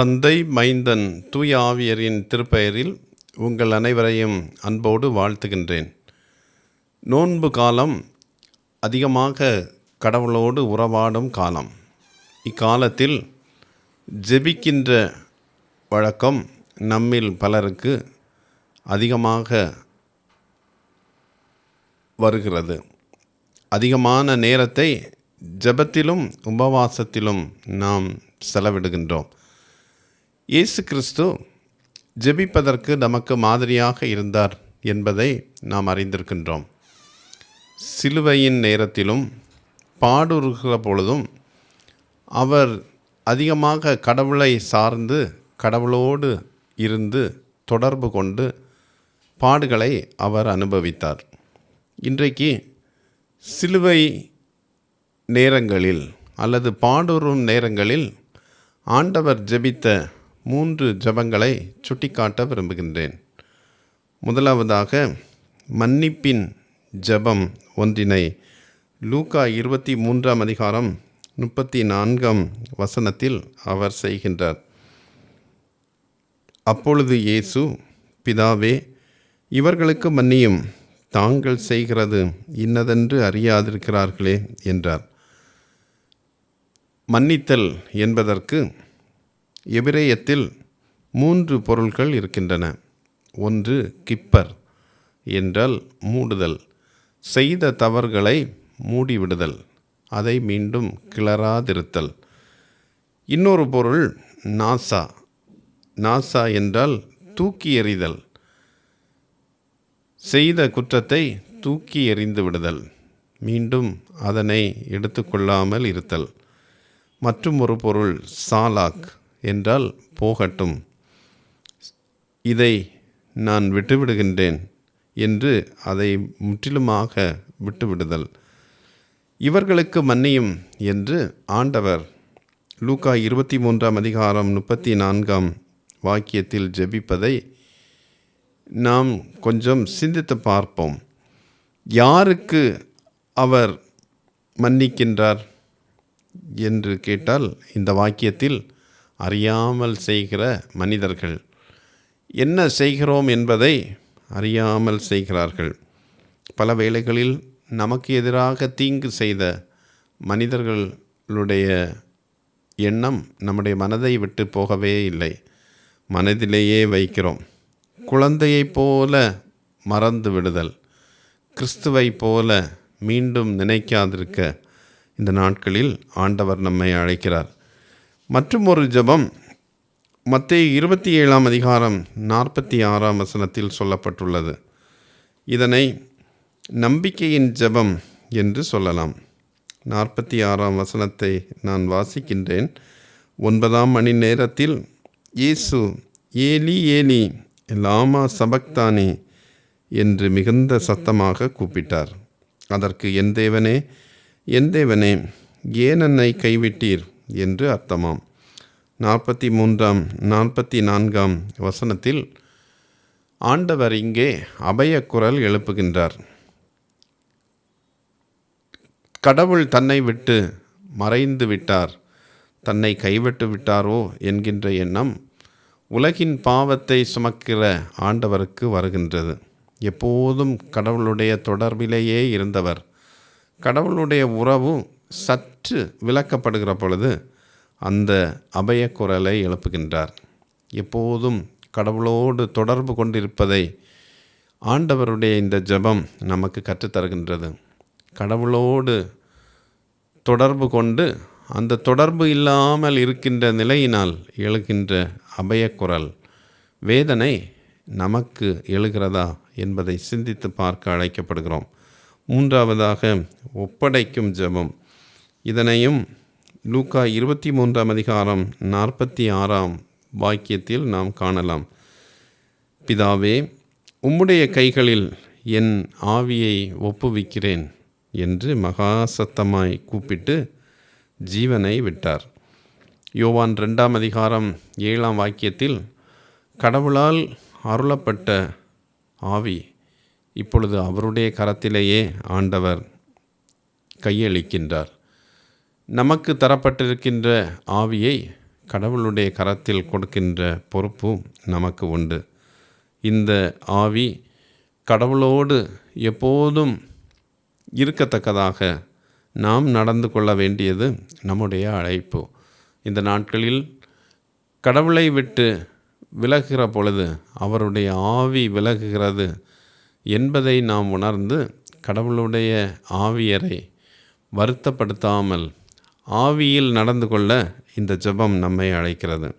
தந்தை மைந்தன் தூய ஆவியரின் திருப்பெயரில் உங்கள் அனைவரையும் அன்போடு வாழ்த்துகின்றேன். நோன்பு காலம் அதிகமாக கடவுளோடு உறவாடும் காலம். இக்காலத்தில் ஜெபிக்கின்ற வழக்கம் நம்மில் பலருக்கு அதிகமாக வருகிறது. அதிகமான நேரத்தை ஜெபத்திலும் உபவாசத்திலும் நாம் செலவிடுகின்றோம். இயேசு கிறிஸ்து ஜெபிப்பதற்கு நமக்கு மாதிரியாக இருந்தார் என்பதை நாம் அறிந்திருக்கின்றோம். சிலுவையின் நேரத்திலும் பாடுறுகிற பொழுதும் அவர் அதிகமாக கடவுளை சார்ந்து கடவுளோடு இருந்து தொடர்பு கொண்டு பாடுகளை அவர் அனுபவித்தார். இன்றைக்கு சிலுவை நேரங்களில் அல்லது பாடுறும் நேரங்களில் ஆண்டவர் ஜெபித்த மூன்று ஜெபங்களை சுட்டிக்காட்ட விரும்புகின்றேன். முதலாவதாக மன்னிப்பின் ஜெபம் ஒன்றினை லூக்கா இருபத்தி மூன்றாம் அதிகாரம் முப்பத்தி நான்காம் வசனத்தில் அவர் செய்கின்றார். அப்பொழுது இயேசு பிதாவே இவர்களுக்கு மன்னியும். தாங்கள் செய்கிறது இன்னதென்று அறியாதிருக்கிறார்களே என்றார். மன்னித்தல் என்பதற்கு எபிரேயத்தில் மூன்று பொருள்கள் இருக்கின்றன. ஒன்று கிப்பர் என்றால் மூடுதல். செய்த தவறுகளை மூடிவிடுதல். அதை மீண்டும் கிளறாதிருத்தல். இன்னொரு பொருள் நாசா. நாசா என்றால் தூக்கி எறிதல். செய்த குற்றத்தை தூக்கி எறிந்து விடுதல். மீண்டும் அதனை எடுத்துக்கொள்ளாமல் இருத்தல். மற்றும் ஒரு பொருள் சாலாக். என்றால் போகட்டும். இதை நான் விட்டுவிடுகின்றேன் என்று அதை முற்றிலுமாக விட்டுவிடுதல். இவர்களுக்கு மன்னியும் என்று ஆண்டவர் லூக்கா இருபத்தி மூன்றாம் அதிகாரம் முப்பத்தி நான்காம் வாக்கியத்தில் ஜெபிப்பதை நாம் கொஞ்சம் சிந்தித்து பார்ப்போம். யாருக்கு அவர் மன்னிக்கின்றார் என்று கேட்டால் இந்த வாக்கியத்தில் அறியாமல் செய்கிற மனிதர்கள். என்ன செய்கிறோம் என்பதை அறியாமல் செய்கிறார்கள். பல வேளைகளில் நமக்கு எதிராக தீங்கு செய்த மனிதர்களுடைய எண்ணம் நம்முடைய மனதை விட்டு போகவே இல்லை. மனதிலேயே வைக்கிறோம். குழந்தையைப் போல மறந்து விடுதல். கிறிஸ்துவை போல மீண்டும் நினைக்காதிருக்க இந்த நாட்களில் ஆண்டவர் நம்மை அழைக்கிறார். மற்றும் ஒரு ஜெபம் மத்திய இருபத்தி ஏழாம் அதிகாரம் நாற்பத்தி ஆறாம் வசனத்தில் சொல்லப்பட்டுள்ளது. இதனை நம்பிக்கையின் ஜெபம் என்று சொல்லலாம். நாற்பத்தி ஆறாம் வசனத்தை நான் வாசிக்கின்றேன். ஒன்பதாம் மணி நேரத்தில் இயேசு ஏலி ஏலி லாமா சபக்தானி என்று மிகுந்த சத்தமாக கூப்பிட்டார். அதற்கு என் தேவனே என் தேவனே ஏன் என்னை கைவிட்டீர்? என்று அர்த்தமாம். நாற்பத்தி மூன்றாம் நாற்பத்தி நான்காம் வசனத்தில் ஆண்டவர் இங்கே அபயக்குரல் எழுப்புகின்றார். கடவுள் தன்னை விட்டு மறைந்து விட்டார். தன்னை கைவிட்டு விட்டாரோ? என்கின்ற எண்ணம் உலகின் பாவத்தை சுமக்கிற ஆண்டவருக்கு வருகின்றது. எப்போதும் கடவுளுடைய தொடர்பிலேயே இருந்தவர். கடவுளுடைய உறவு சற்று விளக்கப்படுகிற பொழுது அந்த அபய குரலை எழுப்புகின்றார். எப்போதும் கடவுளோடு தொடர்பு கொண்டிருப்பதை ஆண்டவருடைய இந்த ஜெபம் நமக்கு கற்றுத்தருகின்றது. கடவுளோடு தொடர்பு கொண்டு அந்த தொடர்பு இல்லாமல் இருக்கின்ற நிலையினால் எழுகின்ற அபயக்குரல் வேதனை நமக்கு எழுகிறதா என்பதை சிந்தித்து பார்க்க அழைக்கப்படுகிறோம். மூன்றாவதாக ஒப்படைக்கும் ஜெபம். இதனையும் லூக்கா இருபத்தி மூன்றாம் அதிகாரம் நாற்பத்தி ஆறாம் வாக்கியத்தில் நாம் காணலாம். பிதாவே உம்முடைய கைகளில் என் ஆவியை ஒப்புவிக்கிறேன் என்று மகா சத்தமாய் கூப்பிட்டு ஜீவனை விட்டார். யோவான் ரெண்டாம் அதிகாரம் ஏழாம் வாக்கியத்தில் கடவுளால் அருளப்பட்ட ஆவி இப்பொழுது அவருடைய கரத்திலேயே ஆண்டவர் கையளிக்கின்றார். நமக்கு தரப்பட்டிருக்கின்ற ஆவியை கடவுளுடைய கரத்தில் கொடுக்கின்ற பொறுப்பு நமக்கு உண்டு. இந்த ஆவி கடவுளோடு எப்போதும் இருக்கத்தக்கதாக நாம் நடந்து கொள்ள வேண்டியது நம்முடைய அழைப்பு. இந்த நாட்களில் கடவுளை விட்டு விலகுகிற பொழுது அவருடைய ஆவி விலகுகிறது என்பதை நாம் உணர்ந்து கடவுளுடைய ஆவியரை வருத்தப்படுத்தாமல் ஆவியில் நடந்து கொள்ள இந்த ஜெபம் நம்மை அழைக்கிறது.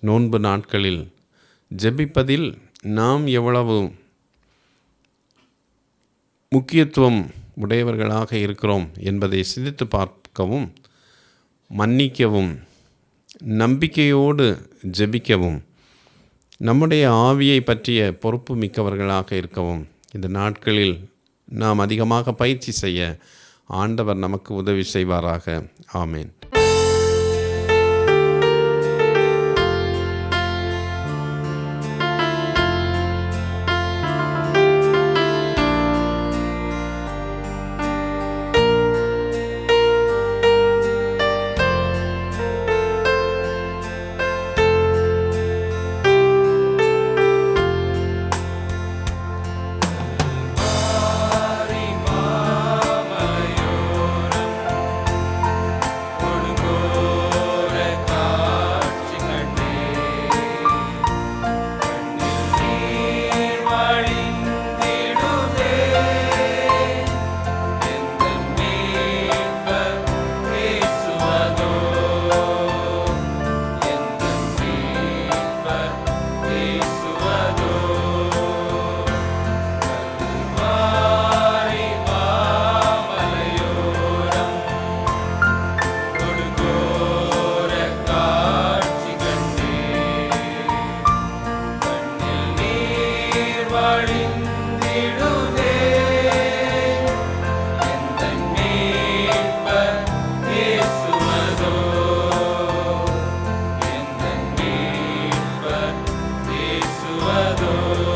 நோன்பு நாட்களில் ஜெபிப்பதில் நாம் எவ்வளவு முக்கியத்துவம் உடையவர்களாக இருக்கிறோம் என்பதை சிந்தித்து பார்க்கவும் மன்னிக்கவும் நம்பிக்கையோடு ஜெபிக்கவும் நம்முடைய ஆவியை பற்றிய பொறுப்பு மிக்கவர்களாக இருக்கவும் இந்த நாட்களில் நாம் அதிகமாக பயிற்சி செய்ய ஆண்டவர் நமக்கு உதவி செய்வாராக. ஆமேன். weather.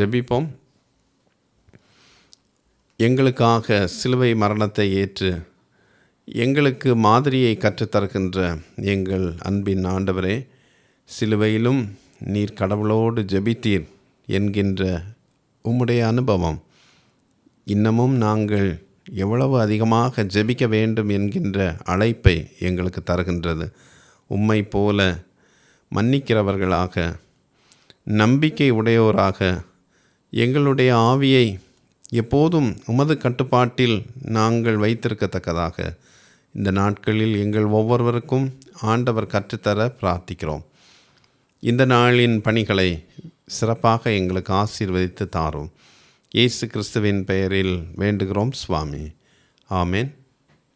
ஜெபிப்போம். எங்களுக்காக சிலுவை மரணத்தை ஏற்று எங்களுக்கு மாதிரியை கற்றுத்தருகின்ற எங்கள் அன்பின் ஆண்டவரே சிலுவையிலும் நீர் கடவுளோடு ஜெபித்தீர் என்கின்ற உம்முடைய அனுபவம். இன்னமும் நாங்கள் எவ்வளவு அதிகமாக ஜெபிக்க வேண்டும் என்கின்ற அழைப்பை எங்களுக்கு தருகின்றது. உம்மை போல மன்னிக்கிறவர்களாக நம்பிக்கை உடையோராக எங்களுடைய ஆவியை எப்போதும் உமது கட்டுப்பாட்டில் நாங்கள் வைத்திருக்கத்தக்கதாக. இந்த நாட்களில் எங்கள் ஒவ்வொருவருக்கும் ஆண்டவர் கற்றுத்தர பிரார்த்திக்கிறோம். இந்த நாளின் பணிகளை சிறப்பாக எங்களுக்கு ஆசீர்வதித்து தாரும். இயேசு கிறிஸ்துவின் பெயரில் வேண்டுகிறோம் சுவாமி. ஆமேன்.